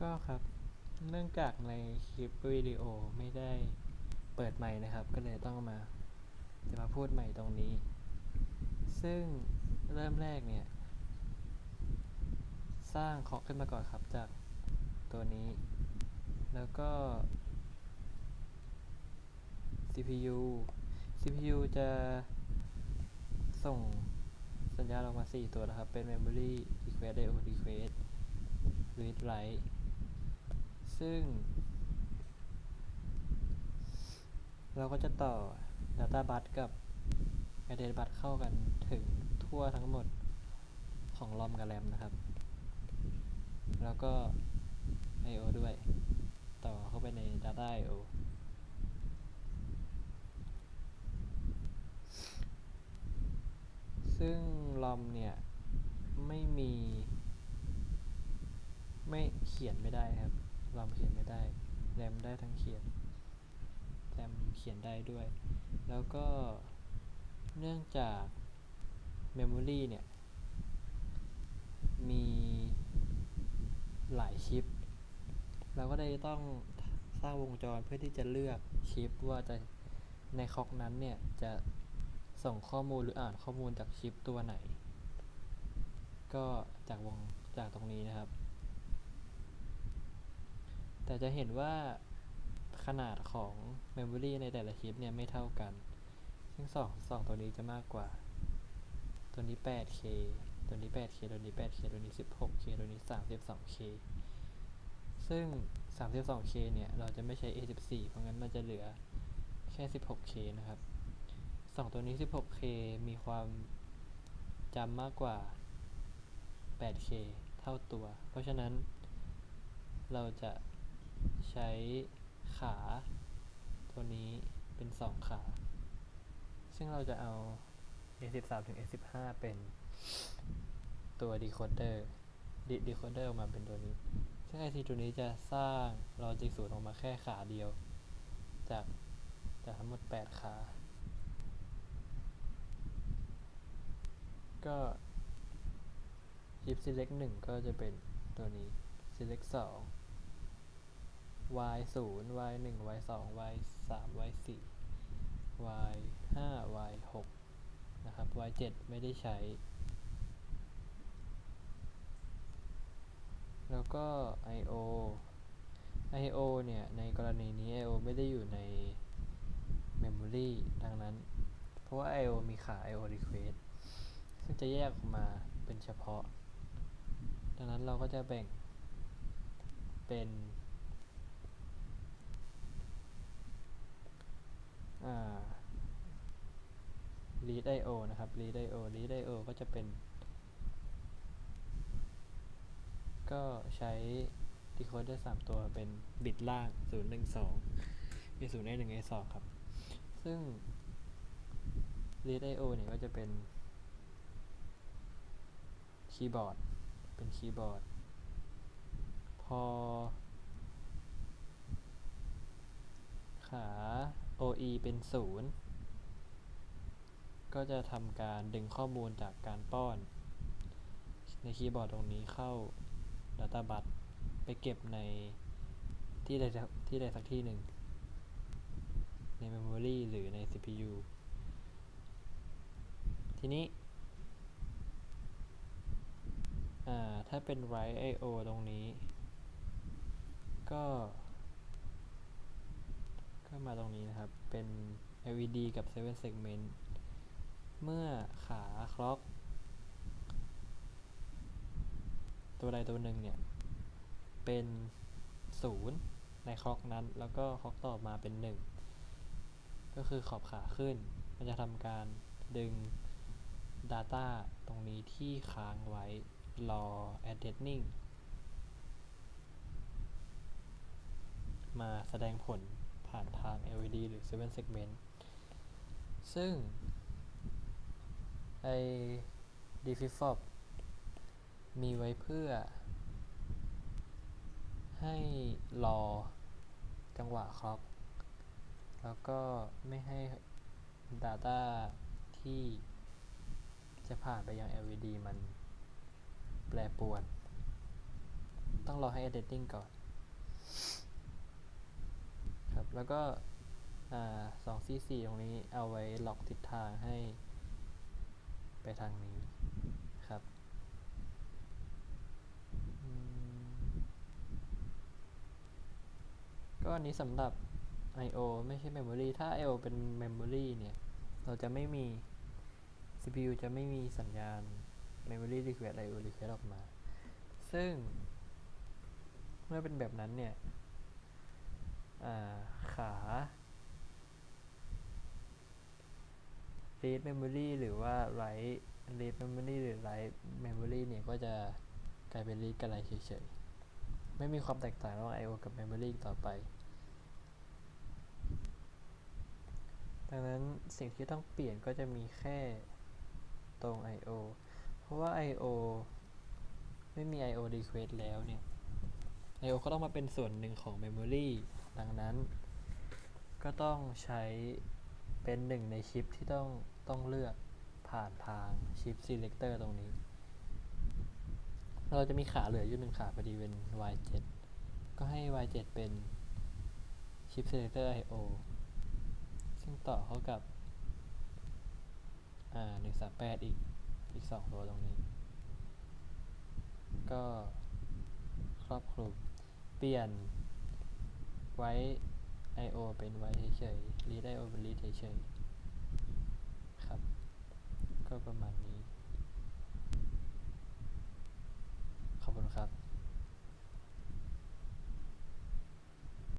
ก็ครับ เนื่องจากในคลิปวิดีโอไม่ได้เปิดใหม่นะครับ ก็เลยต้องมาจะมาพูดใหม่ตรงนี้ ซึ่งเริ่มแรกเนี่ย สร้างคอกขึ้นมาก่อนครับจากตัวนี้ แล้วก็ CPU CPU จะส่งสัญญาณออกมา 4 ตัวนะครับ เป็น Memory Request IO Request Read Write ซึ่ง เราก็จะต่อ Data Bus กับ Address Bus เข้ากันถึงทั่วทั้งหมดของ ROM กับ RAM นะครับ แล้วก็ I/O ด้วย ต่อเข้าไปใน Data I/O ซึ่ง ROM เนี่ย ไม่มี ไม่เขียนไม่ได้ครับ ROM เขียนไม่ได้ RAM ได้ทั้งเขียน RAM เขียนได้ด้วย แล้วก็เนื่องจาก Memory เนี่ย มีหลายชิป เราก็เลยต้องสร้างวงจรเพื่อที่จะเลือกชิปว่าจะในคอกนั้นเนี่ย จะส่งข้อมูลหรืออ่านข้อมูลจากชิปตัวไหน ก็จากวงจากตรงนี้นะครับ แต่จะเห็นว่าขนาดของ Memory ในแต่ละชิปเนี่ยไม่เท่ากัน ซึ่งสองสองตัวนี้จะมากกว่า ตัวนี้ 8K ตัวนี้ 8K ตัวนี้ 8K ตัวนี้ 16K ตัวนี้ 32K ซึ่ง 32K เนี่ย เราจะไม่ใช้ A14 เพราะงั้นมันจะเหลือแค่ 16K นะครับสองตัวนี้ 16K มีความจำมากกว่า 8K เท่าตัว เพราะฉะนั้นเราจะ ใช้ขาตัวนี้เป็น 2 ขา ซึ่งเราจะเอา A13 ถึง A15 เป็นตัว decoder de- decoder ออกมาเป็นตัวนี้ ซึ่ง IC ตัวนี้จะสร้าง logic 0ออกมาแค่ขาเดียว จากจากทั้งหมด 8 ขา ก็ chip select 1 ก็จะเป็นตัวนี้ select 2 y 0 y 1 y 2 y 3 y 4 y 5 y 6นะครับ y 7ไม่ได้ใช้ แล้วก็ I/O I/O เนี่ย ในกรณีนี้ I/O ไม่ได้อยู่ใน Memory ดังนั้น เพราะว่า I/O มีขา I/O request ซึ่งจะแยกออกมาเป็นเฉพาะ ดังนั้นเราก็จะแบ่งเป็น อ่า read I/O นะครับ read I/O read I/O ก็จะเป็น ก็ใช้ decoder 3 ตัวเป็นบิตล่าง 0 1 2 A 0 A 1 A 2 ครับ ซึ่ง read I/O เนี่ยก็จะเป็นคีย์บอร์ด เป็นคีย์บอร์ด พอ ขา OE เป็น0ก็จะทำการดึงข้อมูลจากการป้อน ในคีย์บอร์ดตรงนี้เข้า Data Bus ไปเก็บในที่ใดที่ใดสักที่หนึ่ง ใน Memory หรือใน CPU ทีนี้ ถ้าเป็น Write I/O ตรงนี้ ก็ ก็มาตรงนี้นะครับ เป็น LED กับ 7 segment เมื่อขา clock ตัวใดตัวหนึ่งเนี่ย เป็น 0 ในคล็อกนั้น แล้วก็คล็อกต่อมาเป็น 1 ก็คือขอบขาขึ้น มันจะทำการดึง Data ตรงนี้ที่ค้างไว้รอ addressing มาแสดงผล ผ่านทาง LED หรือ 7 segment ซึ่ง ไอ้ d f i f o p มีไว้เพื่อ ให้รอจังหวะคล็อก แล้วก็ไม่ให้ Data ที่จะผ่านไปยัง LED มันแปรปรวน ต้องรอให้ editing ก่อน ครับ แล้วก็สองสี่สี่ตรงนี้เอาไว้ล็อกทิศทางให้ไปทางนี้ครับก็อันนี้สำหรับ I/O ไม่ใช่ Memory ถ้า I/O เป็น Memory เนี่ย เราจะไม่มี CPU จะไม่มีสัญญาณ Memory Request I/O Request ออกมา ซึ่ง เมื่อเป็นแบบนั้นเนี่ย ขา read memory หรือว่า write read memory หรือ write memory เนี่ยก็จะกลายเป็น read กับ write เฉยๆ ไม่มีความแตกต่างระหว่าง I/O กับ memory ต่อไป ดังนั้นสิ่งที่ต้องเปลี่ยนก็จะมีแค่ตรง I/O เพราะว่า I/O ไม่มี I/O request แล้วเนี่ย I/O ก็ต้องมาเป็นส่วนหนึ่งของ memory ดังนั้น ก็ต้องใช้เป็นหนึ่งในชิปที่ต้องต้องเลือกผ่านทางชิป selector ตรงนี้ เราจะมีขาเหลืออยู่หนึ่งขาพอดีเป็น Y7 ก็ให้ Y7 เป็นชิป selector I/O ซึ่งต่อเข้ากับอ่า138 อีก อีก 2 ตัวตรงนี้ ก็ครอบคลุม เปลี่ยนไว้ io เป็นไว้เฉยๆ read io เป็น read เฉยๆ ครับ ก็ประมาณนี้ ขอบคุณครับ